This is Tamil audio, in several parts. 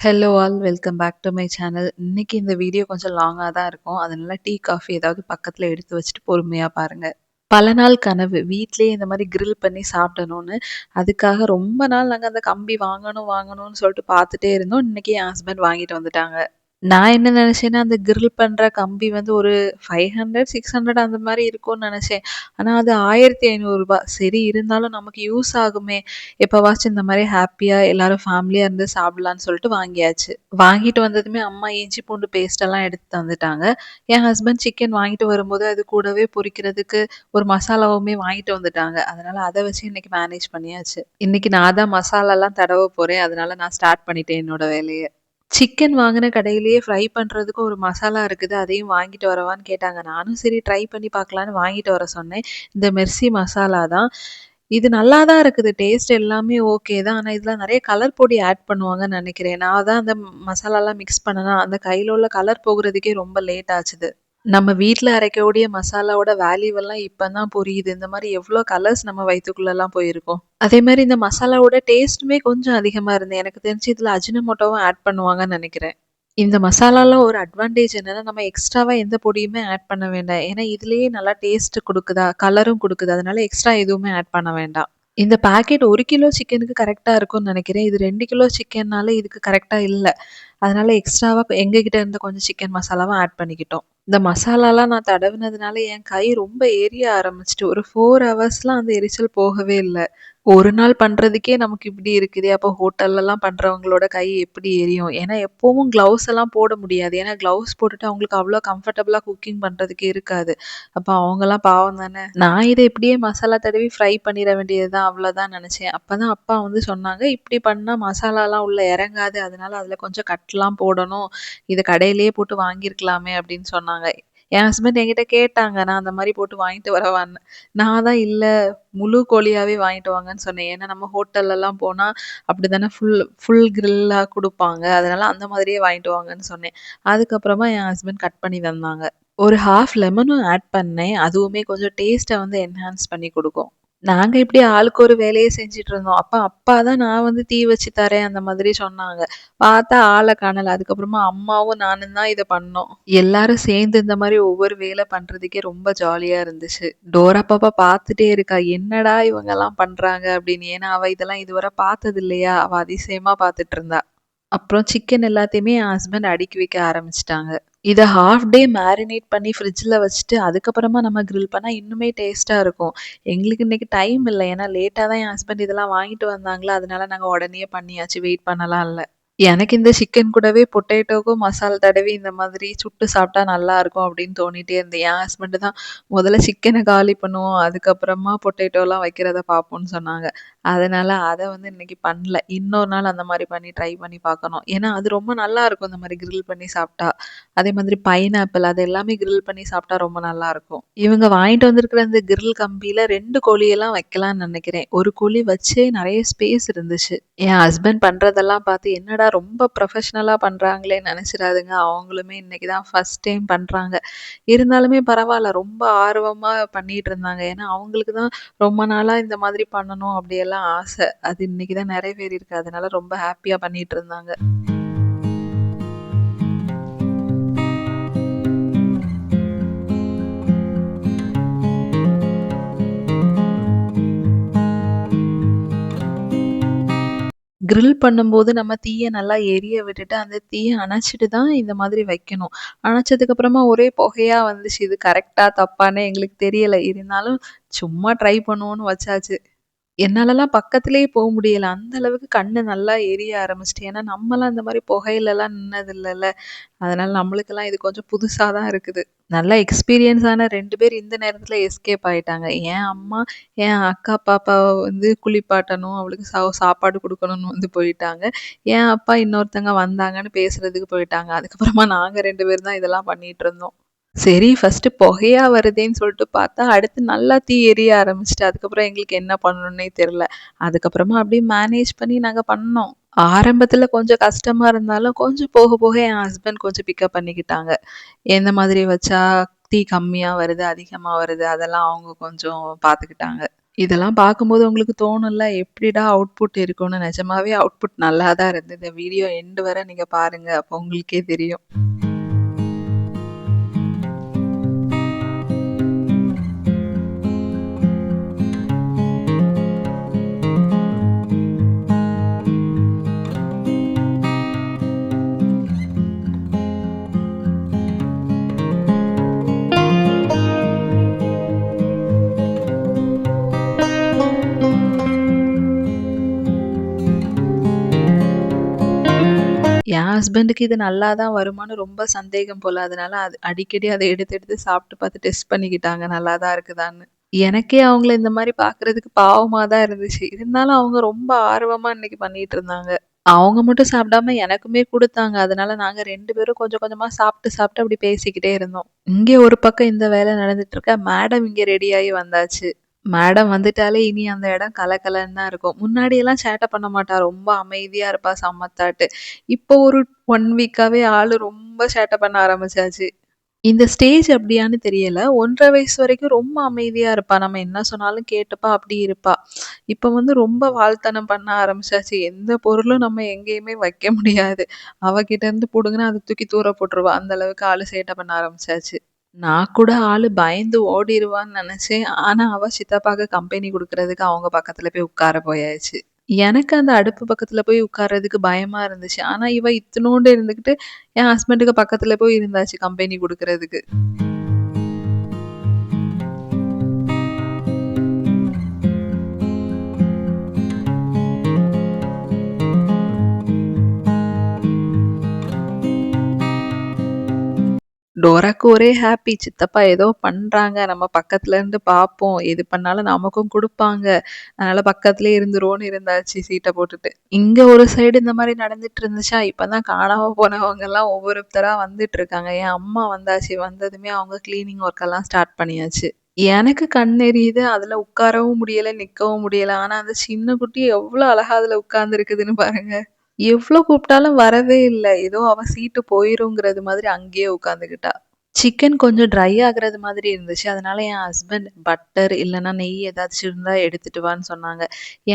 Hello all welcome back to my channel. இன்றைக்கி இந்த வீடியோ கொஞ்சம் லாங்காக தான் இருக்கும். அதனால டீ, காஃபி ஏதாவது பக்கத்தில் எடுத்து வச்சுட்டு பொறுமையாக பாருங்கள் பல நாள் கனவு வீட்லேயே இந்த மாதிரி கிரில் பண்ணி சாப்பிடணும்னு. அதுக்காக ரொம்ப நாள் நாங்கள் அந்த கம்பி வாங்கணும் வாங்கணும்னு சொல்லிட்டு பார்த்துட்டே இருந்தோம். இன்றைக்கி என் ஹஸ்பண்ட் வாங்கிட்டு வந்துட்டாங்க. நான் என்ன நினச்சேன்னா அந்த கிரில் பண்ற கம்பி வந்து ஒரு 500, 600 அந்த மாரி இருக்கும்னு நெனச்சேன். ஆனா அது ரூ. 1500 சரி இருந்தாலும் நமக்கு யூஸ் ஆகுமே! எப்பவாச்சும் இந்த மாரி ஹேப்பியா எல்லாரும் ஃபேமிலியா இருந்து சாப்பிடலான்னு சொல்லிட்டு வாங்கியாச்சு. வாங்கிட்டு வந்ததுமே அம்மா இஞ்சி பூண்டு பேஸ்ட் எல்லாம் எடுத்து தந்துட்டாங்க. என் ஹஸ்பண்ட் சிக்கன் வாங்கிட்டு வரும்போது அது கூடவே பொரிக்கிறதுக்கு ஒரு மசாலாவுமே வாங்கிட்டு வந்துட்டாங்க. அதனால அத வச்சு இன்னைக்கு மேனேஜ் பண்ணியாச்சு. இன்னைக்கு நான் தான் மசாலாலாம் தடவ போறேன். அதனால நான் ஸ்டார்ட் பண்ணிட்டேன் என்னோட வேலைய. சிக்கன் வாங்கின கடையிலேயே ஃப்ரை பண்ணுறதுக்கு ஒரு மசாலா இருக்குது. அதையும் வாங்கிட்டு வரவான்னு கேட்டாங்க. நானும் சரி ட்ரை பண்ணி பார்க்கலான்னு வாங்கிட்டு வர சொன்னேன். இந்த மெர்சி மசாலா தான். இது நல்லா தான் இருக்குது. டேஸ்ட் எல்லாமே ஓகே தான். ஆனால் இதில் நிறைய கலர் பொடி ஆட் பண்ணுவாங்கன்னு நினைக்கிறேன் நான் தான் அந்த மசாலாலாம் மிக்ஸ் பண்ணனா, அந்த கையில் உள்ள கலர் போகிறதுக்கே ரொம்ப லேட் ஆச்சுது. நம்ம வீட்டில் அரைக்கக்கூடிய மசாலாவோட வேல்யூவெல்லாம் இப்போ தான் புரியுது. இந்த மாதிரி எவ்வளோ கலர்ஸ் நம்ம வயிற்றுக்குள்ளெல்லாம் போயிருக்கோம் அதே மாதிரி இந்த மசாலாவோட டேஸ்ட்டுமே கொஞ்சம் அதிகமாக இருந்தது. எனக்கு தெரிஞ்சு இதில் அஜினமோட்டோவும் ஆட் பண்ணுவாங்கன்னு நினைக்கிறேன் இந்த மசாலாலாம் ஒரு அட்வான்டேஜ் என்னென்னா நம்ம எக்ஸ்ட்ராவாக எந்த பொடியுமே ஆட் பண்ண வேண்டாம். ஏன்னா இதுலேயே நல்லா டேஸ்ட் கொடுக்குதா கலரும் கொடுக்குது அதனால எக்ஸ்ட்ரா எதுவுமே ஆட் பண்ண வேண்டாம். இந்த பாக்கெட் ஒரு கிலோ சிக்கனுக்கு கரெக்டாக இருக்கும்னு நினைக்கிறேன் இது ரெண்டு கிலோ சிக்கன்னால இதுக்கு கரெக்டாக இல்லை அதனால எக்ஸ்ட்ராவாக எங்ககிட்ட இருந்த கொஞ்சம் சிக்கன் மசாலாவும் ஆட் பண்ணிக்கிட்டோம். இந்த மசாலாலாம் நான் தடவினதுனால என் கை ரொம்ப எரிய ஆரம்பிச்சிட்டு ஒரு ஃபோர் ஹவர்ஸ்லாம் அந்த எரிச்சல் போகவே இல்லை. ஒரு நாள் பண்ணுறதுக்கே நமக்கு இப்படி இருக்குதே! அப்போ ஹோட்டல்லலாம் பண்ணுறவங்களோட கை எப்படி எரியும்? ஏன்னா எப்போவும் க்ளவுஸ் எல்லாம் போட முடியாது. ஏன்னா க்ளவுஸ் போட்டுட்டு அவங்களுக்கு அவ்வளோ கம்ஃபர்டபுளாக குக்கிங் பண்ணுறதுக்கே இருக்காது. அப்போ அவங்கலாம் பாவம் தானே! நான் இதை இப்படியே மசாலா தடவி ஃப்ரை பண்ணிட வேண்டியது தான் அவ்வளோதான் நினச்சேன் அப்போ தான் அப்பா வந்து சொன்னாங்க, "இப்படி பண்ணால் மசாலாலாம் உள்ளே இறங்காது. அதனால அதில் கொஞ்சம் கட்லாம் போடணும். இதை கடையிலேயே போட்டு வாங்கியிருக்கலாமே" அப்படின்னு சொன்னாங்க. என் ஹஸ்பண்ட் என்கிட்ட கேட்டாங்க. நான் அந்த மாதிரி போட்டு வாங்கிட்டு வரவான்னு. நான் தான் இல்லை முழு கோழியாவே வாங்கிட்டு வாங்கன்னு சொன்னேன். ஏன்னா நம்ம ஹோட்டல்லலாம் அப்படி தானே ஃபுல் ஃபுல் கிரில்லா கொடுப்பாங்க அதனால அந்த மாதிரியே வாங்கிட்டு வாங்கன்னு சொன்னேன். அதுக்கப்புறமா என் ஹஸ்பண்ட் கட் பண்ணி தந்தாங்க. ஒரு ஹாஃப் லெமனும் ஆட் பண்ணேன். அதுவுமே கொஞ்சம் டேஸ்ட்டை வந்து என்ஹான்ஸ் பண்ணி கொடுக்கும் நாங்க இப்படி ஆளுக்கு ஒரு வேலையை செஞ்சுட்டு இருந்தோம். அப்ப அப்பா தான் நான் வந்து தீ வச்சு தரேன் அந்த மாதிரி சொன்னாங்க. பார்த்தா ஆள காணல. அதுக்கப்புறமா அம்மாவும் நானும் தான் இத பண்ணோம். எல்லாரும் சேர்ந்து இந்த மாரி ஒவ்வொரு வேல பண்றதுக்கே ரொம்ப ஜாலியா இருந்துச்சு. டோரா பாப்பா பார்த்துட்டே இருக்கா. என்னடா இவங்கலாம் பண்றாங்க அப்படின்னு. ஏன்னா அவ இதெல்லாம் இதுவரை பார்த்தது இல்லையா? அவ அதிசயமா பார்த்துட்டு இருந்தா. அப்புறம் சிக்கன் எல்லாத்தையுமே என் ஹஸ்பண்ட் அடுக்கி வைக்க ஆரம்பிச்சுட்டாங்க. இதை ஹாஃப் டே மேரினேட் பண்ணி ஃப்ரிட்ஜில் வச்சுட்டு, அதுக்கப்புறமா நம்ம கிரில் பண்ணால் இன்னுமே டேஸ்ட்டாக இருக்கும். எங்களுக்கு இன்னைக்கு டைம் இல்லை ஏன்னா லேட்டாக தான் என் ஹஸ்பண்ட் இதெல்லாம் வாங்கிட்டு வந்தாங்களா, அதனால நாங்கள் உடனே பண்ணியாச்சு. வெயிட் பண்ணலாம் இல்லை எனக்கு இந்த சிக்கன் கூடவே பொட்டேட்டோக்கும் மசால் தடவி இந்த மாதிரி சுட்டு சாப்பிட்டா நல்லாயிருக்கும் அப்படின்னு தோணிட்டே இருந்தேன் என் ஹஸ்பண்டு தான் முதல்ல சிக்கனை காலி பண்ணுவோம். அதுக்கப்புறமா பொட்டேட்டோலாம் வைக்கிறத பார்ப்போம்னு சொன்னாங்க. அதனால அதை வந்து இன்னைக்கு பண்ணல. இன்னொரு நாள் அந்த மாதிரி பண்ணி ட்ரை பண்ணி பார்க்கணும். ஏன்னா அது ரொம்ப நல்லாருக்கும் இந்த மாதிரி கிரில் பண்ணி சாப்பிட்டா. அதே மாதிரி பைனாப்பிள் அது எல்லாமே கிரில் பண்ணி சாப்பிட்டா ரொம்ப நல்லாயிருக்கும் இவங்க வாங்கிட்டு வந்திருக்கிற இந்த கிரில் கம்பியில ரெண்டு கோழியெல்லாம் வைக்கலான்னு நினைக்கிறேன் ஒரு கோழி வச்சே நிறைய ஸ்பேஸ் இருந்துச்சு. என் ஹஸ்பண்ட் பண்றதெல்லாம் பார்த்து என்னடா ரொம்ப ப்ரொஃபஷ்னலாக பண்ணுறாங்களே நினச்சிடாதுங்க அவங்களுமே இன்றைக்கி தான் ஃபஸ்ட் டைம் பண்றாங்க. இருந்தாலுமே பரவாயில்ல ரொம்ப ஆர்வமா பண்ணிட்டு இருந்தாங்க. ஏன்னா அவங்களுக்கு தான் ரொம்ப நாளா இந்த மாதிரி பண்ணணும் அப்படியெல்லாம் ஆசை அது இன்றைக்கி தான் நிறைவேறியிருக்கு. அதனால ரொம்ப ஹாப்பியாக பண்ணிட்டு இருந்தாங்க. கிரில் பண்ணும்போது நம்ம தீயை நல்லா எரிய விட்டுட்டு, அந்த தீயை அணைச்சிட்டு தான் இந்த மாதிரி வைக்கணும். அணைச்சதுக்கப்புறமா ஒரே புகையா வந்துச்சு. இது கரெக்டாக தப்பானே எங்களுக்கு தெரியலை இருந்தாலும் சும்மா ட்ரை பண்ணுவோன்னு வச்சாச்சு. என்னாலலாம் பக்கத்திலேயே போக முடியல. அந்த அளவுக்கு கண்ணு நல்லா எரிய ஆரம்பிச்சிட்டு ஏன்னா நம்மலாம் இந்த மாதிரி புகையிலலாம் நின்னது இல்லைல்ல அதனால நம்மளுக்கெல்லாம் இது கொஞ்சம் புதுசாக தான் இருக்குது. நல்லா எக்ஸ்பீரியன்ஸான ரெண்டு பேர் இந்த நேரத்தில் எஸ்கேப் ஆயிட்டாங்க. என் அம்மா, என் அக்கா பாப்பாவை வந்து குளிப்பாட்டணும், அவளுக்கு சா சாப்பாடு கொடுக்கணும்னு வந்து போயிட்டாங்க. என் அப்பா இன்னொருத்தங்க வந்தாங்கன்னு பேசுறதுக்கு போயிட்டாங்க. அதுக்கப்புறமா நாங்கள் ரெண்டு பேர் தான் இதெல்லாம் பண்ணிட்டு இருந்தோம். சரி ஃபஸ்ட்டு புகையா வருதேன்னு சொல்லிட்டு பார்த்தா, அடுத்து நல்லா தீ எரிய ஆரம்பிச்சிட்டு அதுக்கப்புறம் எங்களுக்கு என்ன பண்ணணுன்னே தெரியல. அதுக்கப்புறமா அப்படியே மேனேஜ் பண்ணி நாங்க பண்ணோம். ஆரம்பத்தில் கொஞ்சம் கஷ்டமா இருந்தாலும், கொஞ்சம் போக போக என் ஹஸ்பண்ட் கொஞ்சம் பிக்கப் பண்ணிக்கிட்டாங்க. எந்த மாதிரி வச்சா தீ கம்மியா வருது, அதிகமா வருது அதெல்லாம் அவங்க கொஞ்சம் பார்த்துக்கிட்டாங்க. இதெல்லாம் பார்க்கும்போது உங்களுக்கு தோணும்ல, எப்படிடா அவுட்புட் இருக்கும்னு. நிஜமாவே அவுட்புட் நல்லா தான் இருந்தது. இந்த வீடியோ எண்டு வரை நீங்கள் பாருங்க. அப்போ உங்களுக்கே தெரியும். என் ஹஸ்பண்டுக்கு இது நல்லா தான் வருமான்னு ரொம்ப சந்தேகம் போல. அதனால அது அடிக்கடி அதை எடுத்து எடுத்து சாப்பிட்டு பார்த்து டெஸ்ட் பண்ணிக்கிட்டாங்க. நல்லா தான் இருக்குதான்னு. எனக்கே அவங்கள இந்த மாதிரி பார்க்குறதுக்கு பாவமாக தான் இருந்துச்சு. இருந்தாலும் அவங்க ரொம்ப ஆர்வமாக இன்னைக்கு பண்ணிட்டு இருந்தாங்க. அவங்க மட்டும் சாப்பிடாம எனக்குமே கொடுத்தாங்க அதனால நாங்க ரெண்டு பேரும் கொஞ்சம் கொஞ்சமா சாப்பிட்டு சாப்பிட்டு அப்படி பேசிக்கிட்டே இருந்தோம். இங்கே ஒரு பக்கம் இந்த வேலை நடந்துட்டு இருக்க, மேடம் இங்க ரெடி வந்தாச்சு. மேடம் வந்துட்டாலே இனி அந்த இடம் கலகலன்னு தான் இருக்கும். முன்னாடியெல்லாம் சேட்டை பண்ண மாட்டா. ரொம்ப அமைதியா இருப்பா சமத்தாட்டு. இப்போ ஒரு 1 வீக்காவே ஆளு ரொம்ப சேட்டை பண்ண ஆரம்பிச்சாச்சு. இந்த ஸ்டேஜ் அப்படியான்னு தெரியல. 1 1/2 வயசு வரைக்கும் ரொம்ப அமைதியா இருப்பா. நம்ம என்ன சொன்னாலும் கேட்டுப்பா, அப்படி இருப்பா. இப்ப வந்து ரொம்ப வால்தனம் பண்ண ஆரம்பிச்சாச்சு. எந்த பொருளும் நம்ம எங்கேயுமே வைக்க முடியாது. அவ கிட்ட இருந்து புடுங்குனா அத தூக்கி தூர போட்டுருவா. அந்த அளவுக்கு ஆளு சேட்டை பண்ண ஆரம்பிச்சாச்சு. நான் கூட ஆளு பயந்து ஓடிருவான்னு நினச்சேன் ஆனா அவ சித்தப்பாக்கு கம்பெனி குடுக்குறதுக்கு அவங்க பக்கத்துல போய் உட்கார போயாச்சு. எனக்கு அந்த அடுப்பு பக்கத்துல போய் உட்கார்றதுக்கு பயமா இருந்துச்சு. ஆனா இவ இத்துணூண்டு இருந்துகிட்டு என் ஹஸ்பண்டுக்கு பக்கத்துல போய் இருந்தாச்சு கம்பெனி குடுக்குறதுக்கு. டோராக்கு ஒரே ஹாப்பி சித்தப்பா ஏதோ பண்ணுறாங்க நம்ம பக்கத்துலேருந்து பார்ப்போம். எது பண்ணாலும் நமக்கும் கொடுப்பாங்க அதனால் பக்கத்துலேயே இருந்துருவோன்னு இருந்தாச்சு சீட்டை போட்டுட்டு. இங்கே ஒரு சைடு இந்த மாதிரி நடந்துட்டு இருந்துச்சா, இப்பதான் காணாமல் போனவங்கெல்லாம் ஒவ்வொருத்தராக வந்துட்டு இருக்காங்க. என் அம்மா வந்தாச்சு. வந்ததுமே அவங்க கிளீனிங் ஒர்க்கெல்லாம் ஸ்டார்ட் பண்ணியாச்சு. எனக்கு கண் எரியுது. அதில் உட்காரவும் முடியலை நிற்கவும் முடியலை ஆனால் அந்த சின்ன குட்டி எவ்வளோ அழகா அதில் உட்காந்துருக்குதுன்னு பாருங்கள் எவ்ளோ கூப்பிட்டாலும் வரவே இல்ல. ஏதோ அவ சீட்டு போயிருங்கிறது மாதிரி அங்கேயே உட்காந்துக்கிட்டா. சிக்கன் கொஞ்சம் ட்ரை ஆகுறது மாதிரி இருந்துச்சு. அதனால என் ஹஸ்பண்ட் பட்டர் இல்லன்னா நெய் ஏதாச்சும் இருந்தா எடுத்துட்டு வான்னு சொன்னாங்க.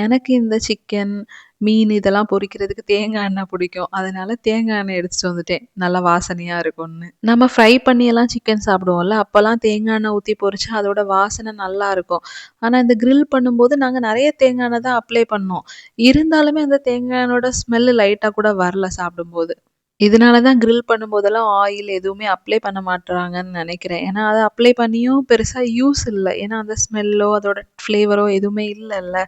எனக்கு இந்த சிக்கன், மீன் இதெல்லாம் பொரிக்கிறதுக்கு தேங்காய் எண்ணெய் பிடிக்கும். அதனால தேங்காய் எண்ணெய் எடுத்துட்டு வந்துட்டேன். நல்லா வாசனையா இருக்கும்னு. நம்ம ஃப்ரை பண்ணியெல்லாம் சிக்கன் சாப்பிடுவோம்ல, அப்பலாம் தேங்காய் எண்ணெய் ஊத்தி பொரிச்சா அதோட வாசனை நல்லா இருக்கும். ஆனா இந்த கிரில் பண்ணும்போது நாங்க நெறைய தேங்காய் எண்ணெய் தான் அப்ளை பண்ணோம். இருந்தாலுமே அந்த தேங்காய் எண்ணெயோட ஸ்மெல் லைட்டா கூட வரல சாப்பிடும்போது. இதனால தான் கிரில் பண்ணும்போதெல்லாம் ஆயில் எதுவுமே அப்ளை பண்ண மாட்டுறாங்கன்னு நினைக்கிறேன் ஏன்னா அதை அப்ளை பண்ணியும் பெருசாக யூஸ் இல்லை ஏன்னா அந்த ஸ்மெல்லோ, அதோட ஃப்ளேவரோ எதுவுமே இல்லைல்ல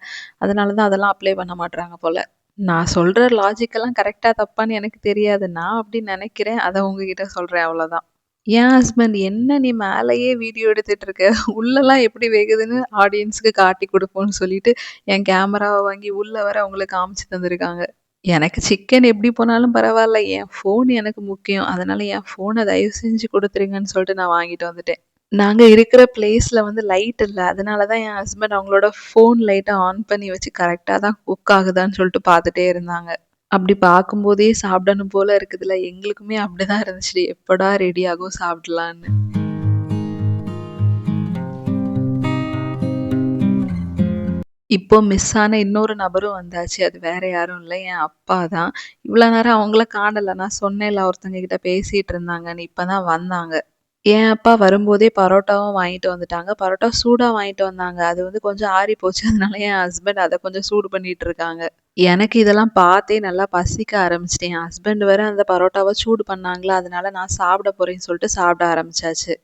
அதனால தான் அதெல்லாம் அப்ளை பண்ண மாட்டுறாங்க போல் நான் சொல்கிற லாஜிக்கெல்லாம் கரெக்டாக தப்பான்னு எனக்கு தெரியாது. நான் அப்படி நினைக்கிறேன் அதை உங்ககிட்ட சொல்கிறேன் அவ்வளோதான். என் ஹஸ்பண்ட் "என்ன நீ மேலேயே வீடியோ எடுத்துட்டு இருக்க. உள்ளெல்லாம் எப்படி வேகுதுன்னு ஆடியன்ஸ்க்கு காட்டி கொடுப்போம்னு சொல்லிட்டு என் கேமராவை வாங்கி உள்ளே வர அவங்களுக்கு காமிச்சு தந்திருக்காங்க. எனக்கு சிக்கன் எப்படி போனாலும் பரவாயில்ல என் ஃபோன் எனக்கு முக்கியம். அதனால என் ஃபோன தயவு செஞ்சு குடுத்துருங்கன்னு சொல்லிட்டு நான் வாங்கிட்டு வந்துட்டேன். நாங்க இருக்கிற பிளேஸ்ல வந்து லைட் இல்ல. அதனால தான் என் ஹஸ்பண்ட் அவங்களோட ஃபோன் லைட்ட ஆன் பண்ணி வச்சு கரெக்ட்டா தான் குக் ஆகுதான்னு சொல்லிட்டு பார்த்துட்டே இருந்தாங்க. அப்படி பார்க்கும்போதே சாப்பிடணும் போல இருக்குதுல்ல. எங்களுக்குமே அப்படிதான் இருந்துச்சு. எப்படா ரெடி ஆகும் சாப்பிடலான்னு. இப்போ மிஸ் ஆன இன்னொரு நபரும் வந்தாச்சு. அது வேற யாரும் இல்ல. என் அப்பா தான். இவ்வளோ நேரம் அவங்கள காணல. நான் சொன்னேன்ல ஒருத்தங்க கிட்ட பேசிட்டு இருந்தாங்கன்னு. இப்ப தான் வந்தாங்க. என் அப்பா வரும்போதே பரோட்டாவும் வாங்கிட்டு வந்துட்டாங்க. பரோட்டா சூடா வாங்கிட்டு வந்தாங்க. அது வந்து கொஞ்சம் ஆறி போச்சு. அதனால என் ஹஸ்பண்ட் அத கொஞ்சம் சூடு பண்ணிட்டு இருக்காங்க. எனக்கு இதெல்லாம் பார்த்தே நல்லா பசிக்க ஆரம்பிச்சிட்டேன் என் ஹஸ்பண்ட் வேற அந்த பரோட்டாவ சூடு பண்ணாங்களா, அதனால நான் சாப்பிட போறேன்னு சொல்லிட்டு சாப்பிட ஆரம்பிச்சாச்சு.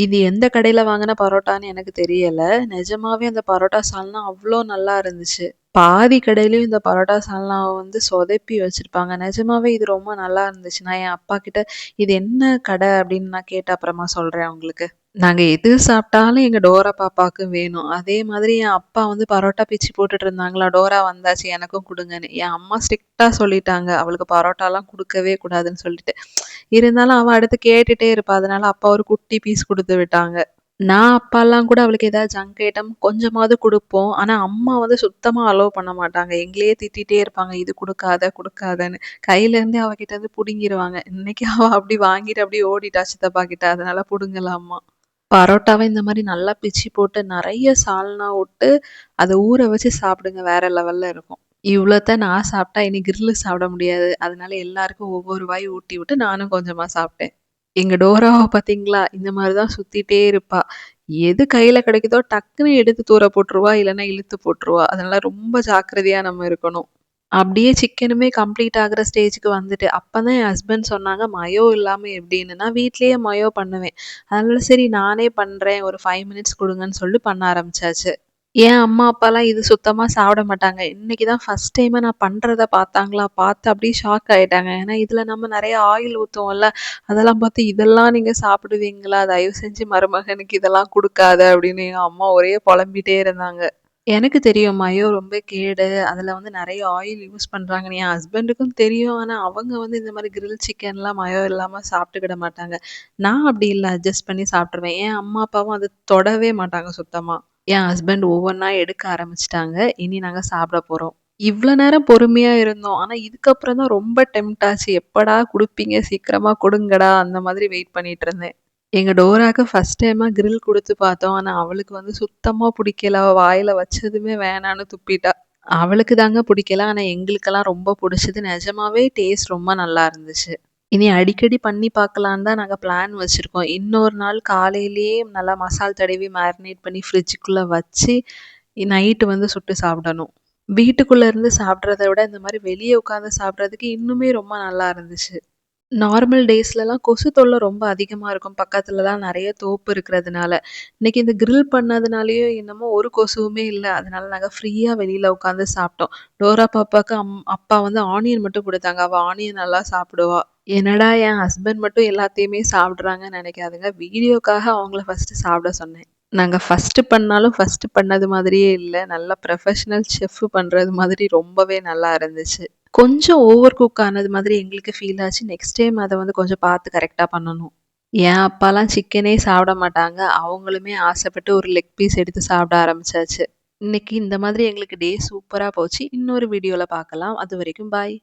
இது எந்த கடையில் வாங்கின பரோட்டான்னு எனக்கு தெரியலை நிஜமாவே அந்த பரோட்டா சால்னா அவ்வளோ நல்லா இருந்துச்சு. பாதி கடையிலையும் இந்த பரோட்டா சால்னாவை வந்து சொதப்பி வச்சுருப்பாங்க நிஜமாவே இது ரொம்ப நல்லா இருந்துச்சு. நான் என் அப்பா கிட்ட "இது என்ன கடை?" அப்படின்னு நான் கேட்டு அப்புறமா சொல்கிறேன் உங்களுக்கு. நாங்கள் எது சாப்பிட்டாலும் எங்கள் டோரா பாப்பாவுக்கு வேணும். அதே மாதிரி என் அப்பா வந்து பரோட்டா பிச்சு போட்டுட்டு இருந்தாங்களா, டோரா வந்தாச்சு எனக்கும் கொடுங்கன்னு என் அம்மா ஸ்ட்ரிக்டாக சொல்லிட்டாங்க. அவளுக்கு பரோட்டாலாம் கொடுக்கவே கூடாதுன்னு சொல்லிட்டு. இருந்தாலும் அவள் அடுத்து கேட்டுட்டே இருப்பா. அதனால அப்பா ஒரு குட்டி பீஸ் கொடுத்து விட்டாங்க. நான், அப்பாலாம் கூட அவளுக்கு ஏதாவது ஜங்க் ஐட்டம் கொஞ்சமாவது கொடுப்போம் ஆனா அம்மா வந்து சுத்தமாக அலோவ் பண்ண மாட்டாங்க. எங்களையே திட்டிகிட்டே இருப்பாங்க. இது கொடுக்காத கொடுக்காதன்னு கையில அவகிட்ட அவ இருந்து பிடுங்கிடுவாங்க இன்னைக்கு அவள் அப்படி வாங்கிட்டு அப்படியே ஓடிட்டா சித்தப்பா கிட்ட. அதனால புடுங்கல அம்மா. பரோட்டாவை இந்த மாதிரி நல்லா பிச்சு போட்டு நிறைய சால்னா விட்டு, அதை ஊற வச்சு சாப்பிடுங்க. வேற லெவல்ல இருக்கும். இவ்வளோத்த நான் சாப்பிட்டா இனி கிரில்லு சாப்பிட முடியாது. அதனால எல்லாருக்கும் ஒவ்வொரு வாய் ஊட்டி விட்டு நானும் கொஞ்சமாக சாப்பிட்டேன். எங்கள் டோராவை பார்த்தீங்களா? இந்த மாதிரி தான் சுற்றிட்டே இருப்பா. எது கையில் கிடைக்குதோ டக்குன்னு எடுத்து தூர போட்டுருவா, இல்லைன்னா இழுத்து போட்டுருவா. அதனால ரொம்ப ஜாக்கிரதையாக நம்ம இருக்கணும். அப்படியே சிக்கனுமே கம்ப்ளீட் ஆகிற ஸ்டேஜுக்கு வந்துட்டு, அப்பதான் என் ஹஸ்பண்ட் சொன்னாங்க, "மயோ இல்லாமல் எப்படின்னு?" நான் வீட்லேயே மயோ பண்ணுவேன். அதனால சரி நானே பண்ணுறேன் ஒரு ஃபைவ் மினிட்ஸ் கொடுங்கன்னு சொல்லி பண்ண ஆரம்பிச்சாச்சு. என் அம்மா, அப்பாலாம் இது சுத்தமாக சாப்பிட மாட்டாங்க. இன்னைக்கு தான் ஃபஸ்ட் டைமா நான் பண்ணுறத பார்த்தாங்களா, பார்த்து அப்படியே ஷாக் ஆகிட்டாங்க ஏன்னா இதில் நம்ம நிறைய ஆயில் ஊற்றுவோம்ல அதெல்லாம் பார்த்து, "இதெல்லாம் நீங்கள் சாப்பிடுவீங்களா? தயவு செஞ்சு மருமகனுக்கு இதெல்லாம் கொடுக்காத அப்படின்னு எங்கள் அம்மா ஒரே புலம்பிகிட்டே இருந்தாங்க. எனக்கு தெரியும் மயோ ரொம்ப கேடு. அதில் வந்து நெறைய ஆயில் யூஸ் பண்றாங்கன்னு என் ஹஸ்பண்டுக்கும் தெரியும். ஆனா அவங்க வந்து இந்த மாரி கிரில் சிக்கன்லாம் மயோ இல்லாம சாப்பிட்டுக்கிட மாட்டாங்க. நான் அப்படி இல்ல. அட்ஜஸ்ட் பண்ணி சாப்ட்டுருவேன். என் அம்மா, அப்பாவும் அத தொடவே மாட்டாங்க சுத்தமா. என் ஹஸ்பண்ட் ஒவ்வொன்னா எடுக்க ஆரம்பிச்சுட்டாங்க. இனி நாங்க சாப்பிட போறோம். இவ்ளோ நேரம் பொறுமையா இருந்தோம். ஆனா இதுக்கப்புறம் தான் ரொம்ப டெம்ப்ட் ஆச்சு. எப்படா குடுப்பீங்க? சீக்கிரமா குடுங்கடா! அந்த மாதிரி வெயிட் பண்ணிட்டு இருந்தேன். எங்கள் டோராவுக்கு ஃபஸ்ட் டைமாக கிரில் கொடுத்து பார்த்தோம். ஆனால் அவளுக்கு வந்து சுத்தமாக பிடிக்கல வாயில் வச்சதுமே வேணான்னு துப்பிட்டா. அவளுக்கு தாங்க பிடிக்கல ஆனால் எங்களுக்கெல்லாம் ரொம்ப பிடிச்சது நிஜமாவே டேஸ்ட் ரொம்ப நல்லா இருந்துச்சு. இனி அடிக்கடி பண்ணி பார்க்கலான்னு தான் நாங்கள் பிளான் வச்சுருக்கோம் இன்னொரு நாள் காலையிலேயே நல்லா மசால் தடவி மேரினேட் பண்ணி ஃப்ரிட்ஜுக்குள்ளே வச்சு, நைட்டு வந்து சுட்டு சாப்பிடணும். வீட்டுக்குள்ளே இருந்து சாப்பிட்றத விட இந்த மாதிரி வெளியே உட்காந்து சாப்பிட்றதுக்கு இன்னுமே ரொம்ப நல்லா இருந்துச்சு. நார்மல் டேஸ்லலாம் கொசு தொல்லை ரொம்ப அதிகமாக இருக்கும். பக்கத்துலலாம் நிறைய தோப்பு இருக்கிறதுனால. இன்னைக்கு இந்த கிரில் பண்ணதுனாலயோ என்னமோ ஒரு கொசுவுமே இல்லை அதனால நாங்கள் ஃப்ரீயாக வெளியில் உட்காந்து சாப்பிட்டோம். டோரா பாப்பாவுக்கு அம் அப்பா வந்து ஆனியன் மட்டும் கொடுத்தாங்க அவள் ஆனியன் நல்லா சாப்பிடுவா. என்னடா என் ஹஸ்பண்ட் மட்டும் எல்லாத்தையுமே சாப்பிட்றாங்கன்னு நினைக்காதுங்க வீடியோக்காக அவங்கள ஃபஸ்ட்டு சாப்பிட சொன்னேன். நாங்கள் ஃபஸ்ட்டு பண்ணாலும் ஃபர்ஸ்ட்டு பண்ணது மாதிரியே இல்லை நல்லா ப்ரொஃபஷ்னல் செஃப் பண்ணுறது மாதிரி ரொம்பவே நல்லா இருந்துச்சு. கொஞ்சம் ஓவர் குக் ஆனது மாதிரி எங்களுக்கு ஃபீல் ஆச்சு. நெக்ஸ்ட் டைம் அதை வந்து கொஞ்சம் பார்த்து கரெக்டாக பண்ணணும். என் அப்பாலாம் சிக்கனே சாப்பிட மாட்டாங்க. அவங்களுமே ஆசைப்பட்டு ஒரு லெக் பீஸ் எடுத்து சாப்பிட ஆரம்பிச்சாச்சு. இன்னைக்கு இந்த மாதிரி எங்களுக்கு டே சூப்பராக போச்சு. இன்னொரு வீடியோவில் பார்க்கலாம். அது வரைக்கும் பாய்.